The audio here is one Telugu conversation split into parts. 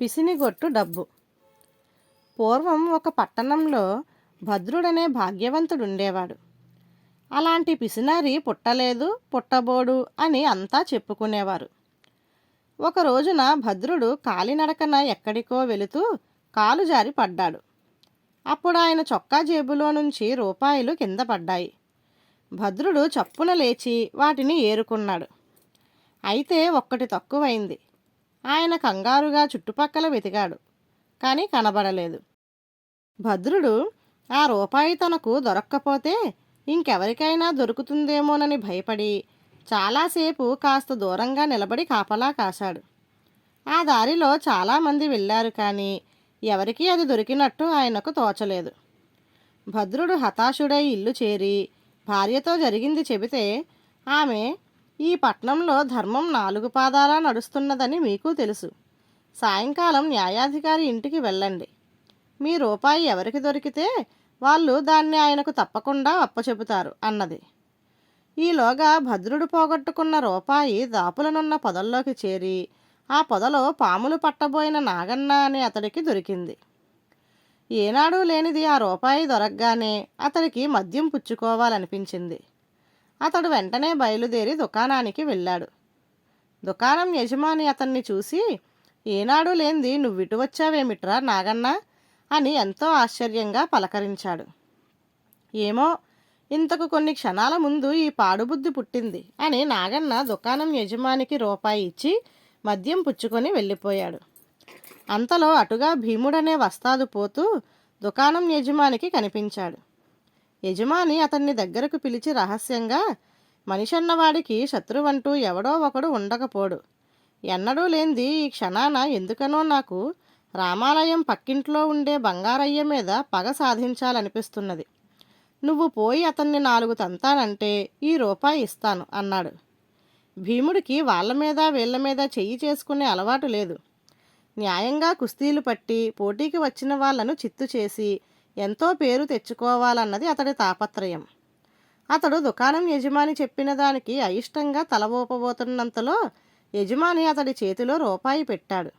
పిసినిగొట్టు డబ్బు. పూర్వం ఒక పట్టణంలో భద్రుడనే భాగ్యవంతుడుండేవాడు. అలాంటి పిసినారి పుట్టలేదు పుట్టబోడు అని అంతా చెప్పుకునేవారు. ఒక రోజున భద్రుడు కాలినడకన ఎక్కడికో వెళుతూ కాలు జారి పడ్డాడు. అప్పుడు ఆయన చొక్కా జేబులో నుంచి రూపాయలు కింద పడ్డాయి. భద్రుడు చప్పున లేచి వాటిని ఏరుకున్నాడు. అయితే ఒక్కటి తక్కువైంది. ఆయన కంగారుగా చుట్టుపక్కల వెతికాడు కానీ కనబడలేదు. భద్రుడు ఆ రూపాయి తనకు దొరక్కపోతే ఇంకెవరికైనా దొరుకుతుందేమోనని భయపడి చాలాసేపు కాస్త దూరంగా నిలబడి కాపలా కాశాడు. ఆ దారిలో చాలామంది వెళ్ళారు కానీ ఎవరికీ అది దొరికినట్టు ఆయనకు తోచలేదు. భద్రుడు హతాశుడై ఇల్లు చేరి భార్యతో జరిగింది చెబితే ఆమె ఈ పట్నంలో ధర్మం నాలుగు పాదాలా నడుస్తున్నదని మీకు తెలుసు. సాయంకాలం న్యాయాధికారి ఇంటికి వెళ్ళండి. మీ రూపాయి ఎవరికి దొరికితే వాళ్ళు దాన్ని ఆయనకు తప్పకుండా అప్పచెబుతారు అన్నది. ఈలోగా భద్రుడు పోగొట్టుకున్న రూపాయి దాపులనున్న పొదల్లోకి చేరి ఆ పొదలో పాములు పట్టబోయిన నాగన్న అనే అతడికి దొరికింది. ఏనాడు లేనిది ఆ రూపాయి దొరకగానే అతడికి మద్యం పుచ్చుకోవాలనిపించింది. అతడు వెంటనే బయలుదేరి దుకాణానికి వెళ్ళాడు. దుకాణం యజమాని అతన్ని చూసి ఏనాడు లేనిది నువ్విటు వచ్చావేమిట్రా నాగన్న? అని ఎంతో ఆశ్చర్యంగా పలకరించాడు. ఏమో ఇంతకు కొన్ని క్షణాల ముందు ఈ పాడుబుద్ధి పుట్టింది అని నాగన్న దుకాణం యజమానికి రూపాయి ఇచ్చి మద్యం పుచ్చుకొని వెళ్ళిపోయాడు. అంతలో అటుగా భీముడనే వస్తాదు పోతూ దుకాణం యజమానికి కనిపించాడు. యజమాని అతన్ని దగ్గరకు పిలిచి రహస్యంగా మనిషన్నవాడికి శత్రువంటూ ఎవడో ఒకడు ఉండకపోడు. ఎన్నడూ లేంది ఈ క్షణాన ఎందుకనో నాకు రామాలయం పక్కింట్లో ఉండే బంగారయ్య మీద పగ సాధించాలనిపిస్తున్నది. నువ్వు పోయి అతన్ని నాలుగు తంతానంటే ఈ రూపాయి ఇస్తాను అన్నాడు. భీముడికి వాళ్ళ మీద వీళ్ళ మీద చెయ్యి చేసుకునే అలవాటు లేదు. న్యాయంగా కుస్తీలు పట్టి పోటీకి వచ్చిన వాళ్ళను చిత్తు చేసి ఎంతో పేరు తెచ్చుకోవాలన్నది అతడి తాపత్రయం. అతడు దుకాణం యజమాని చెప్పిన దానికి అయిష్టంగా తల ఊపబోతున్నంతలో యజమాని అతడి చేతిలో రూపాయి పెట్టాడు.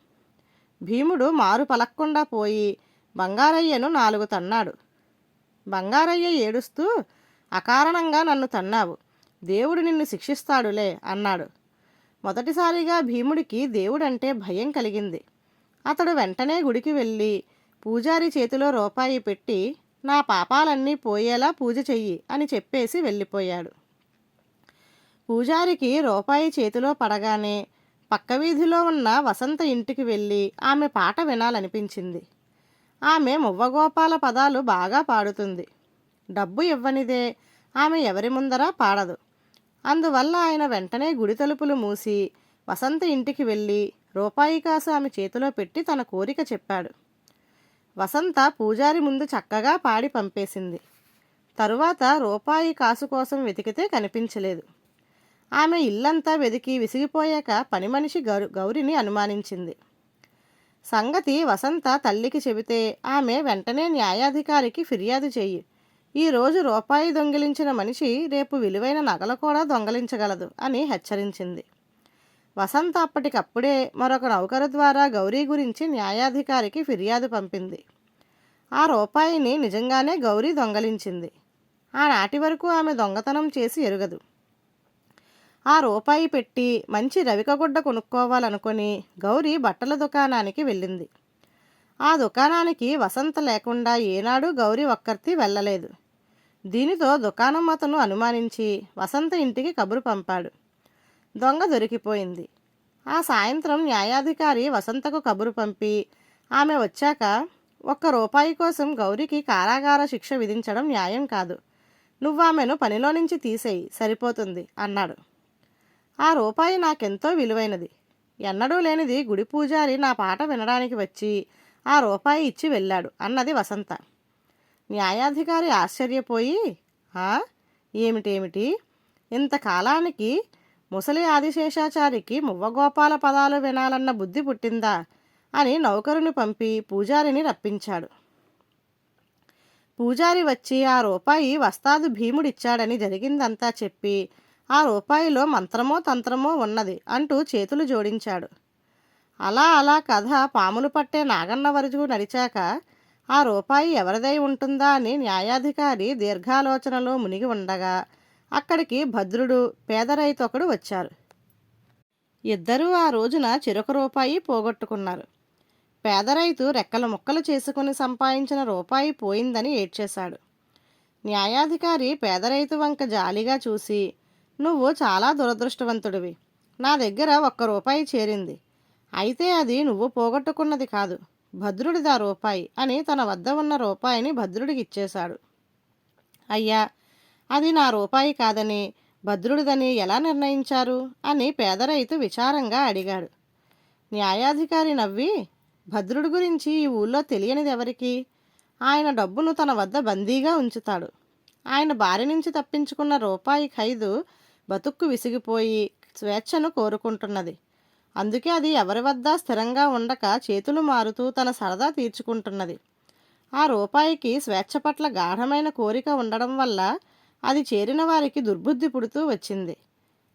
భీముడు మారు పలక్కుండా పోయి బంగారయ్యను నాలుగు తన్నాడు. బంగారయ్య ఏడుస్తూ అకారణంగా నన్ను తన్నావు. దేవుడు నిన్ను శిక్షిస్తాడులే అన్నాడు. మొదటిసారిగా భీముడికి దేవుడంటే భయం కలిగింది. అతడు వెంటనే గుడికి వెళ్ళి పూజారి చేతిలో రూపాయి పెట్టి నా పాపాలన్నీ పోయేలా పూజ చెయ్యి అని చెప్పేసి వెళ్ళిపోయాడు. పూజారికి రూపాయి చేతిలో పడగానే పక్క వీధిలో ఉన్న వసంత ఇంటికి వెళ్ళి ఆమె పాట వినాలనిపించింది. ఆమె మువ్వగోపాల పదాలు బాగా పాడుతుంది. డబ్బు ఇవ్వనిదే ఆమె ఎవరి ముందర పాడదు. అందువల్ల ఆయన వెంటనే గుడి తలుపులు మూసి వసంత ఇంటికి వెళ్ళి రూపాయి కాసు ఆమె చేతిలో పెట్టి తన కోరిక చెప్పాడు. వసంత పూజారి ముందు చక్కగా పాడి పంపేసింది. తరువాత రూపాయి కాసు కోసం వెతికితే కనిపించలేదు. ఆమె ఇల్లంతా వెతికి విసిగిపోయాక పని మనిషి గౌ గౌరిని అనుమానించింది. సంగతి వసంత తల్లికి చెబితే ఆమె వెంటనే న్యాయాధికారికి ఫిర్యాదు చేయి ఈరోజు రూపాయి దొంగిలించిన మనిషి రేపు విలువైన నగలు కూడా దొంగలించగలదు అని హెచ్చరించింది. వసంత అప్పటికప్పుడే మరొక నౌకరు ద్వారా గౌరీ గురించి న్యాయాధికారికి ఫిర్యాదు పంపింది. ఆ రూపాయిని నిజంగానే గౌరీ దొంగలించింది. ఆనాటి వరకు ఆమె దొంగతనం చేసి ఎరుగదు. ఆ రూపాయి పెట్టి మంచి రవికగుడ్డ కొనుక్కోవాలనుకుని గౌరీ బట్టల దుకాణానికి వెళ్ళింది. ఆ దుకాణానికి వసంత లేకుండా ఏనాడు గౌరీ ఒక్కర్తి వెళ్ళలేదు. దీనితో దుకాణం అతను అనుమానించి వసంత ఇంటికి కబురు పంపాడు. దొంగ దొరికిపోయింది. ఆ సాయంత్రం న్యాయాధికారి వసంతకు కబురు పంపి ఆమె వచ్చాక ఒక్క రూపాయి కోసం గౌరికి కారాగార శిక్ష విధించడం న్యాయం కాదు. నువ్వు ఆమెను పనిలో నుంచి తీసేయి సరిపోతుంది అన్నాడు. ఆ రూపాయి నాకెంతో విలువైనది. ఎన్నడూ లేనిది గుడి పూజారి నా పాట వినడానికి వచ్చి ఆ రూపాయి ఇచ్చి వెళ్ళాడు అన్నది వసంత. న్యాయాధికారి ఆశ్చర్యపోయి ఏమిటేమిటి? ఇంతకాలానికి ముసలి ఆదిశేషాచారికి మువ్వగోపాల పదాలు వినాలన్న బుద్ధి పుట్టిందా అని నౌకరుని పంపి పూజారిని రప్పించాడు. పూజారి వచ్చి ఆ రూపాయి వస్తాదు భీముడిచ్చాడని జరిగిందంతా చెప్పి ఆ రూపాయిలో మంత్రమో తంత్రమో ఉన్నది అంటూ చేతులు జోడించాడు. అలా అలా కథ పాములు పట్టే నాగన్న వరజు నడిచాక ఆ రూపాయి ఎవరిదై ఉంటుందా అని న్యాయాధికారి దీర్ఘాలోచనలో మునిగి ఉండగా అక్కడికి భద్రుడు పేద రైతు ఒకడు వచ్చారు. ఇద్దరూ ఆ రోజున చెరొక రూపాయి పోగొట్టుకున్నారు. పేద రైతు రెక్కల ముక్కలు చేసుకుని సంపాదించిన రూపాయి పోయిందని ఏడ్చేశాడు. న్యాయాధికారి పేద రైతు వంక జాలిగా చూసి నువ్వు చాలా దురదృష్టవంతుడివి. నా దగ్గర ఒక్క రూపాయి చేరింది. అయితే అది నువ్వు పోగొట్టుకున్నది కాదు. భద్రుడిదా రూపాయి అని తన వద్ద ఉన్న రూపాయిని భద్రుడికి ఇచ్చేశాడు. అయ్యా అది నా రూపాయి కాదని భద్రుడిదని ఎలా నిర్ణయించారు? అని పేద రైతు విచారంగా అడిగాడు. న్యాయాధికారి నవ్వి భద్రుడి గురించి ఈ ఊళ్ళో తెలియనిది ఎవరికి ఆయన డబ్బును తన వద్ద బందీగా ఉంచుతాడు. ఆయన బారి నుంచి తప్పించుకున్న రూపాయి ఖైదు బతుక్కు విసిగిపోయి స్వేచ్ఛను కోరుకుంటున్నది. అందుకే అది ఎవరి వద్ద స్థిరంగా ఉండక చేతులు మారుతూ తన సరదా తీర్చుకుంటున్నది. ఆ రూపాయికి స్వేచ్ఛ పట్ల గాఢమైన కోరిక ఉండడం వల్ల అది చేరిన వారికి దుర్బుద్ధి పుడుతూ వచ్చింది.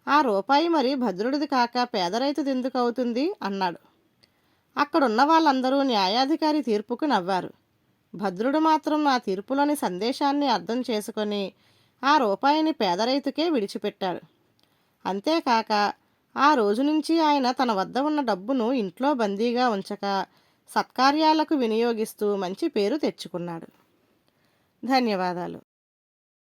ఆ రూపాయి మరి భద్రుడిది కాక పేద రైతుది ఎందుకు అవుతుంది? అన్నాడు. అక్కడున్న వాళ్ళందరూ న్యాయాధికారి తీర్పుకు నవ్వారు. భద్రుడు మాత్రం ఆ తీర్పులోని సందేశాన్ని అర్థం చేసుకొని ఆ రూపాయిని పేద రైతుకే విడిచిపెట్టాడు. అంతేకాక ఆ రోజు నుంచి ఆయన తన వద్ద ఉన్న డబ్బును ఇంట్లో బందీగా ఉంచక సత్కార్యాలకు వినియోగిస్తూ మంచి పేరు తెచ్చుకున్నాడు. ధన్యవాదాలు.